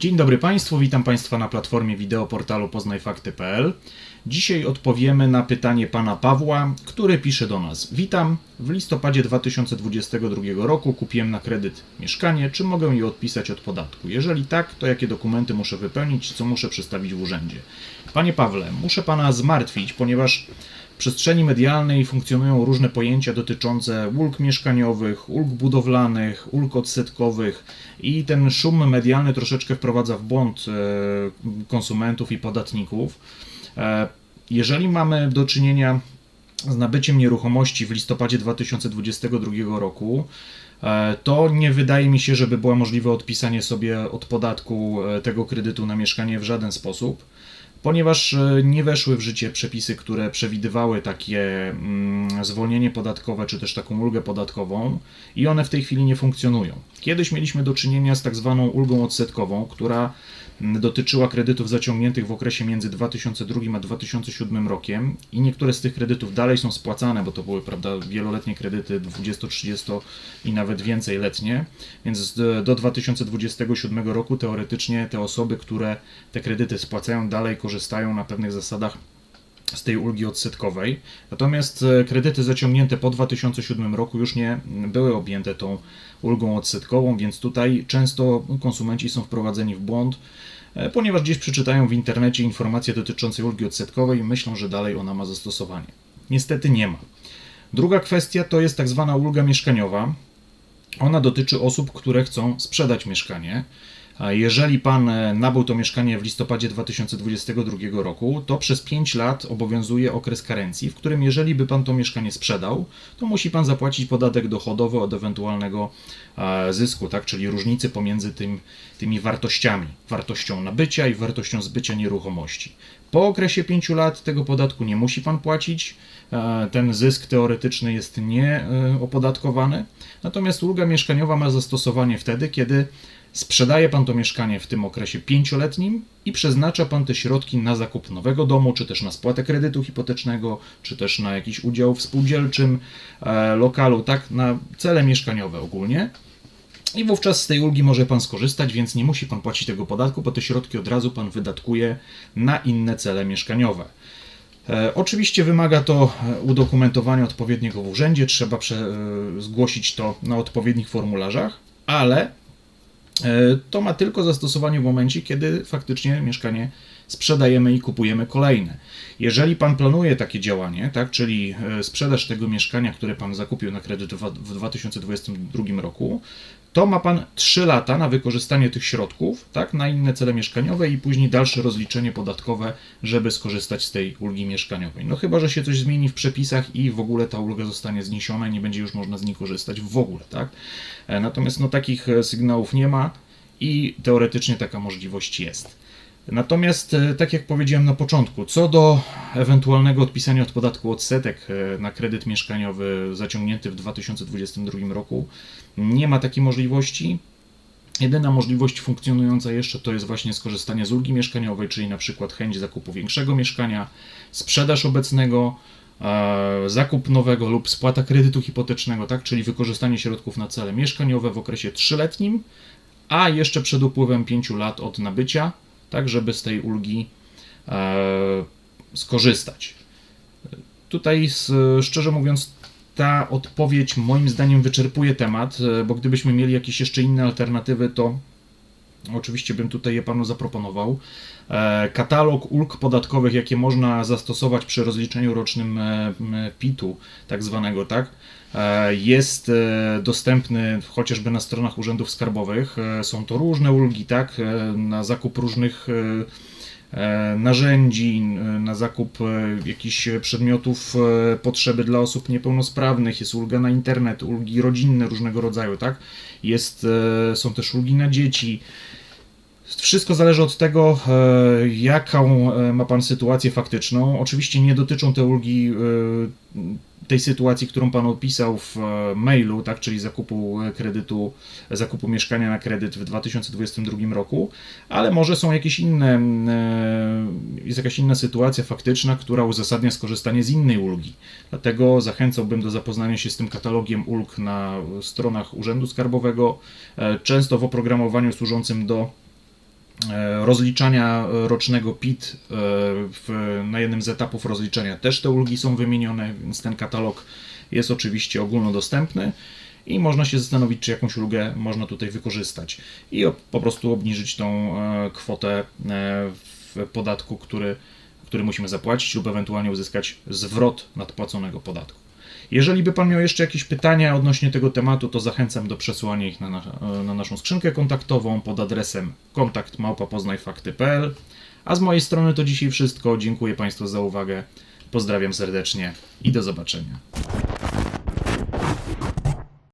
Dzień dobry Państwu, witam Państwa na platformie wideo portalu poznajfakty.pl. Dzisiaj odpowiemy na pytanie pana Pawła, który pisze do nas. Witam, w listopadzie 2022 roku kupiłem na kredyt mieszkanie, czy mogę je odpisać od podatku? Jeżeli tak, to jakie dokumenty muszę wypełnić, co muszę przedstawić w urzędzie? Panie Pawle, muszę pana zmartwić, ponieważ przestrzeni medialnej funkcjonują różne pojęcia dotyczące ulg mieszkaniowych, ulg budowlanych, ulg odsetkowych i ten szum medialny troszeczkę wprowadza w błąd e, konsumentów i podatników. E, Jeżeli mamy do czynienia z nabyciem nieruchomości w listopadzie 2022 roku, e, to nie wydaje mi się, żeby było możliwe odpisanie sobie od podatku tego kredytu na mieszkanie w żaden sposób, ponieważ e, nie weszły w życie przepisy, które przewidywały takie mm, zwolnienie podatkowe czy też taką ulgę podatkową i one w tej chwili nie funkcjonują. Kiedyś mieliśmy do czynienia z tak zwaną ulgą odsetkową, która mm, dotyczyła kredytów zaciągniętych w okresie między 2002 a 2007 rokiem i niektóre z tych kredytów dalej są spłacane, bo to były prawda, wieloletnie kredyty 20-30 i nawet więcej letnie, więc do 2027 roku teoretycznie te osoby, które te kredyty spłacają dalej korzystają na pewnych zasadach z tej ulgi odsetkowej. Natomiast e, kredyty zaciągnięte po 2007 roku już nie były objęte tą ulgą odsetkową, więc tutaj często konsumenci są wprowadzeni w błąd, e, ponieważ gdzieś przeczytają w internecie informacje dotyczące ulgi odsetkowej i myślą, że dalej ona ma zastosowanie. Niestety nie ma. Druga kwestia to jest tak zwana ulga mieszkaniowa. Ona dotyczy osób, które chcą sprzedać mieszkanie. Jeżeli pan e, nabył to mieszkanie w listopadzie 2022 roku, to przez 5 lat obowiązuje okres karencji, w którym jeżeli by pan to mieszkanie sprzedał, to musi pan zapłacić podatek dochodowy od ewentualnego e, zysku, tak? czyli różnicy pomiędzy tym, tymi wartościami, wartością nabycia i wartością zbycia nieruchomości. Po okresie 5 lat tego podatku nie musi pan płacić, e, ten zysk teoretyczny jest nieopodatkowany, natomiast ulga mieszkaniowa ma zastosowanie wtedy, kiedy Sprzedaje pan to mieszkanie w tym okresie pięcioletnim i przeznacza pan te środki na zakup nowego domu, czy też na spłatę kredytu hipotecznego, czy też na jakiś udział w spółdzielczym e, lokalu, tak, na cele mieszkaniowe ogólnie. I wówczas z tej ulgi może pan skorzystać, więc nie musi pan płacić tego podatku, bo te środki od razu pan wydatkuje na inne cele mieszkaniowe. E, Oczywiście wymaga to e, udokumentowania odpowiedniego w urzędzie, trzeba e, zgłosić to na odpowiednich formularzach, ale to ma tylko zastosowanie w momencie, kiedy faktycznie mieszkanie sprzedajemy i kupujemy kolejne. Jeżeli pan planuje takie działanie, tak, czyli e, sprzedaż tego mieszkania, które pan zakupił na kredyt w 2022 roku, to ma pan 3 lata na wykorzystanie tych środków, tak, na inne cele mieszkaniowe i później dalsze rozliczenie podatkowe, żeby skorzystać z tej ulgi mieszkaniowej. No chyba, że się coś zmieni w przepisach i w ogóle ta ulga zostanie zniesiona i nie będzie już można z niej korzystać w ogóle, tak. E, Natomiast no takich e, sygnałów nie ma i teoretycznie taka możliwość jest. Natomiast, e, tak jak powiedziałem na początku, co do ewentualnego odpisania od podatku odsetek e, na kredyt mieszkaniowy zaciągnięty w 2022 roku, nie ma takiej możliwości. Jedyna możliwość funkcjonująca jeszcze to jest właśnie skorzystanie z ulgi mieszkaniowej, czyli na przykład chęć zakupu większego mieszkania, sprzedaż obecnego, e, zakup nowego lub spłata kredytu hipotecznego, tak, czyli wykorzystanie środków na cele mieszkaniowe w okresie trzyletnim, a jeszcze przed upływem 5 lat od nabycia, tak żeby z tej ulgi e, skorzystać. Tutaj szczerze mówiąc ta odpowiedź moim zdaniem wyczerpuje temat, e, bo gdybyśmy mieli jakieś jeszcze inne alternatywy, to oczywiście bym tutaj je panu zaproponował. E, Katalog ulg podatkowych, jakie można zastosować przy rozliczeniu rocznym PIT-u, tak zwanego, tak? E, Jest e, dostępny chociażby na stronach urzędów skarbowych. E, Są to różne ulgi, tak? Na zakup różnych narzędzi, na zakup jakichś przedmiotów potrzeby dla osób niepełnosprawnych, jest ulga na internet, ulgi rodzinne różnego rodzaju, tak? Jest, są też ulgi na dzieci. Wszystko zależy od tego, jaką ma Pan sytuację faktyczną. Oczywiście nie dotyczą te ulgi tej sytuacji, którą Pan opisał w e, mailu, tak, czyli zakupu e, kredytu, zakupu mieszkania na kredyt w 2022 roku, ale może są jakieś inne, e, jest jakaś inna sytuacja faktyczna, która uzasadnia skorzystanie z innej ulgi. Dlatego zachęcałbym do zapoznania się z tym katalogiem ulg na stronach Urzędu Skarbowego, często w oprogramowaniu służącym do rozliczania e, rocznego PIT e, w, na jednym z etapów rozliczenia też te ulgi są wymienione, więc ten katalog jest oczywiście ogólnodostępny i można się zastanowić, czy jakąś ulgę można tutaj wykorzystać i po prostu obniżyć tą e, kwotę e, w podatku, który, który musimy zapłacić lub ewentualnie uzyskać zwrot nadpłaconego podatku. Jeżeli by Pan miał jeszcze jakieś pytania odnośnie tego tematu, to zachęcam do przesłania ich na, na, na naszą skrzynkę kontaktową pod adresem kontakt@poznajfakty.pl. A z mojej strony to dzisiaj wszystko. Dziękuję Państwu za uwagę. Pozdrawiam serdecznie i do zobaczenia.